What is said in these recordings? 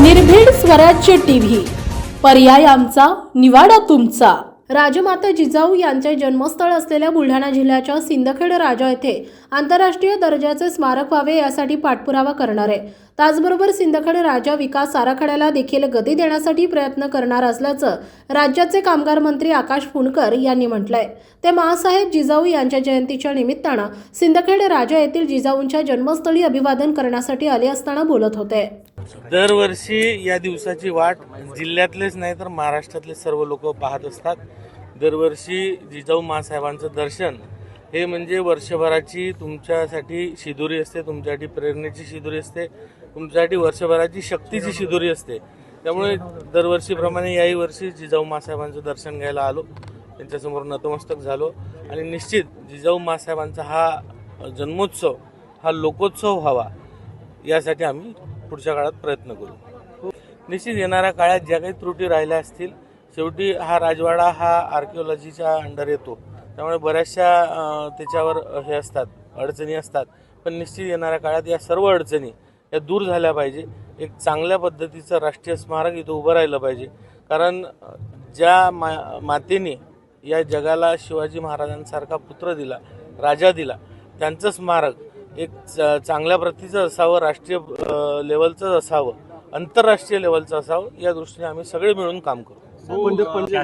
निर्भीड स्वराज्य टीव्ही. पर्याय आमचा निवाडा तुमचा. राजमाता जिजाऊ यांचे जन्मस्थळ असलेल्या बुलढाणा जिल्ह्याच्या सिंदखेड राजा येथे आंतरराष्ट्रीय दर्जाचे स्मारक व्हावे यासाठी पाठपुरावा करणार. आहे त्याचबरोबर सिंदखेड राजा विकास आराखड्याला देखील गती देण्यासाठी प्रयत्न करणार असल्याचं राज्याचे कामगार मंत्री आकाश फुंडकर यांनी म्हटलंय. ते माँसाहेब जिजाऊ यांच्या जयंतीच्या निमित्तानं सिंदखेड राजा येथील जिजाऊंच्या जन्मस्थळी अभिवादन करण्यासाठी आले असताना बोलत होते. दरवर्षी या दिवसाची वाट जिल्ह्यातलेच नाही तर महाराष्ट्रातले सर्व लोक पाहत असतात. दरवर्षी जिजाऊ मासाहेबांचं दर्शन हे म्हणजे वर्षभराची तुमच्यासाठी शिदुरी असते तुमच्यासाठी प्रेरणेची शिदुरी असते तुमच्यासाठी वर्षभराची शक्तीची शिदुरी असते. त्यामुळे दरवर्षीप्रमाणे याही वर्षी जिजाऊ मासाहेबांचं दर्शन घ्यायला आलो. त्यांच्यासमोर नतमस्तक झालो. आणि निश्चित जिजाऊ मासाहेबांचा हा जन्मोत्सव हा लोकोत्सव व्हावा यासाठी आम्ही पुढच्या काळात प्रयत्न करू. निश्चित येणाऱ्या काळात ज्या काही त्रुटी राहिल्या असतील शेवटी हा राजवाडा हा आर्किओलॉजीच्या अंडर येतो. त्यामुळे बऱ्याचशा त्याच्यावर हे असतात अडचणी असतात. पण निश्चित येणाऱ्या काळात या सर्व अडचणी या दूर झाल्या पाहिजे. एक चांगल्या पद्धतीचं राष्ट्रीय स्मारक इथं उभं राहिलं पाहिजे. कारण ज्या मा मातेने या जगाला शिवाजी महाराजांसारखा पुत्र दिला राजा दिला त्यांचं स्मारक एक चांगल्या प्रतीचं असावं राष्ट्रीय लेवलचं असावं आंतरराष्ट्रीय लेवलचं असावं या दृष्टीने आम्ही सगळे मिळून काम करू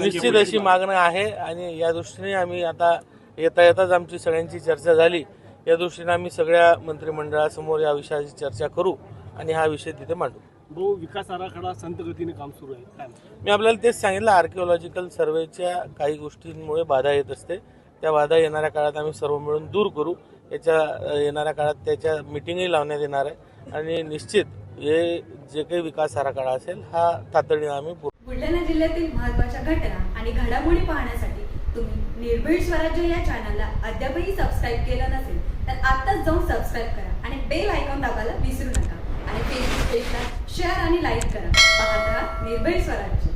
निश्चित अशी मागणं. आहे आणि या दृष्टीने आम्ही आता येता येताच आमची सगळ्यांची चर्चा झाली. या दृष्टीने आम्ही सगळ्या मंत्रिमंडळासमोर या विषयाची चर्चा करू आणि हा विषय तिथे मांडू. विकास आराखडा संत गतीने काम सुरू आहे? मी आपल्याला तेच सांगितलं आर्किओलॉजिकल सर्वेच्या काही गोष्टींमुळे बाधा येत असते. त्या बाधा येणाऱ्या काळात आम्ही सर्व मिळून दूर करू. याच्या येणाऱ्या काळात त्याच्या मिटिंगही लावण्यात येणार आहे. आणि निश्चित हे जे काही विकास आराखडा असेल हा तातडीने आम्ही बुलढाणा जिल्ह्यातील महत्त्वाच्या घटना आणि घडामोडी पाहण्यासाठी तुम्ही निर्भीड स्वराज्य या चॅनलला अद्यापही सबस्क्राईब केलं नसेल तर आत्ताच जाऊन सबस्क्राईब करा आणि बेल आयकॉन दाबायला विसरू नका. आणि फेसबुक पेजला शेअर आणि लाईक करा. पाहत राहा निर्भीड स्वराज्य.